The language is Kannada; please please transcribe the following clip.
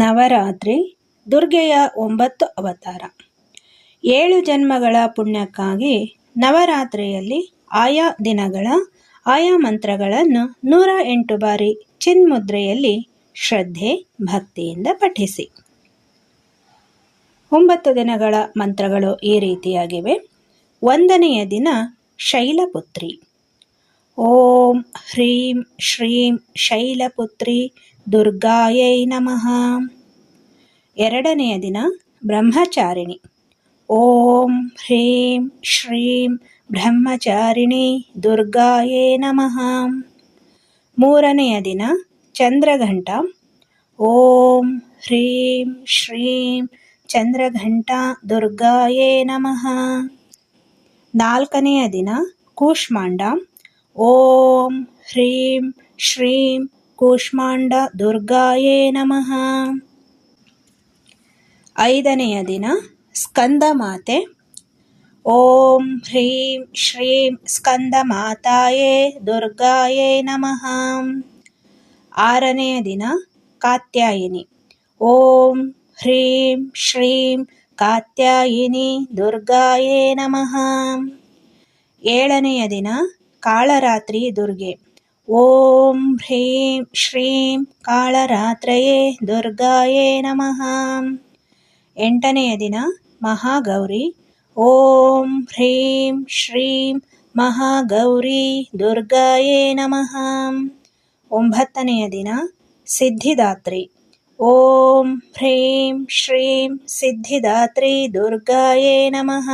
ನವರಾತ್ರಿ, ದುರ್ಗೆಯ ಒಂಬತ್ತು ಅವತಾರ. ಏಳು ಜನ್ಮಗಳ ಪುಣ್ಯಕ್ಕಾಗಿ ನವರಾತ್ರಿಯಲ್ಲಿ ಆಯಾ ದಿನಗಳ, ಆಯಾ ಮಂತ್ರಗಳನ್ನು ನೂರ ಎಂಟು ಬಾರಿ ಚಿನ್ಮುದ್ರೆಯಲ್ಲಿ ಶ್ರದ್ಧೆ, ಭಕ್ತಿಯಿಂದ ಪಠಿಸಿ. ಒಂಬತ್ತು ದಿನಗಳ ಮಂತ್ರಗಳು ಈ ರೀತಿಯಾಗಿವೆ. ಒಂದನೆಯ ದಿನ ಶೈಲಪುತ್ರಿ. ಓಂ ಹ್ರೀಂ ಶ್ರೀಂ ಶೈಲಪುತ್ರಿ ದುರ್ಗಾಯೈ ನಮಃ ಎರಡನೆಯ ದಿನ ಬ್ರಹ್ಮಚಾರಿಣಿ. ಓಂ ಹ್ರೀಂ ಶ್ರೀಂ ಬ್ರಹ್ಮಚಾರಿಣಿ ದುರ್ಗಾಯೇ ನಮಃ. ಮೂರನೆಯ ದಿನ ಚಂದ್ರಘಂಟ. ಓಂ ಹ್ರೀಂ ಶ್ರೀಂ ಚಂದ್ರಘಂಟ ದುರ್ಗಾಯೇ ನಮಃ. ನಾಲ್ಕನೆಯ ದಿನ ಕೂಷ್ಮಾಂಡ. ಓಂ ಹ್ರೀಂ ಶ್ರೀಂ ಕೂಷ್ಮಾಂಡ ದುರ್ಗಾಯೇ ನಮಃ ಐದನೆಯ ದಿನ ಸ್ಕಂದ ಮಾತೆ ಓಂ ಹ್ರೀಂ ಶ್ರೀಂ ಸ್ಕಂದ ಮಾತಾಯೇ ದುರ್ಗಾಯೇ ನಮಃ ಆರನೆಯ ದಿನ ಕಾತ್ಯಾಯಿನಿ ಓಂ ಹ್ರೀಂ ಶ್ರೀಂ ಕಾತ್ಯಾಯಿನಿ ದುರ್ಗಾಯೇ ನಮಃ ಏಳನೆಯ ದಿನ ಕಾಳರಾತ್ರಿ ದುರ್ಗೆ ಓಂ ಹ್ರೀಂ ಶ್ರೀಂ ಕಾಳರಾತ್ರಯೇ ದುರ್ಗಾಯೇ ನಮಃ ಎಂಟನೆಯ ದಿನ ಮಹಾಗೌರಿ ಓಂ ಹ್ರೀಂ ಶ್ರೀಂ ಮಹಾಗೌರಿ ದುರ್ಗಾಯೇ ನಮಃ ಒಂಬತ್ತನೆಯ ದಿನ ಸಿದ್ಧಿದಾತ್ರಿ ಓಂ ಹ್ರೀಂ ಶ್ರೀಂ ಸಿದ್ಧಿದಾತ್ರಿ ದುರ್ಗಾಯೇ ನಮಃ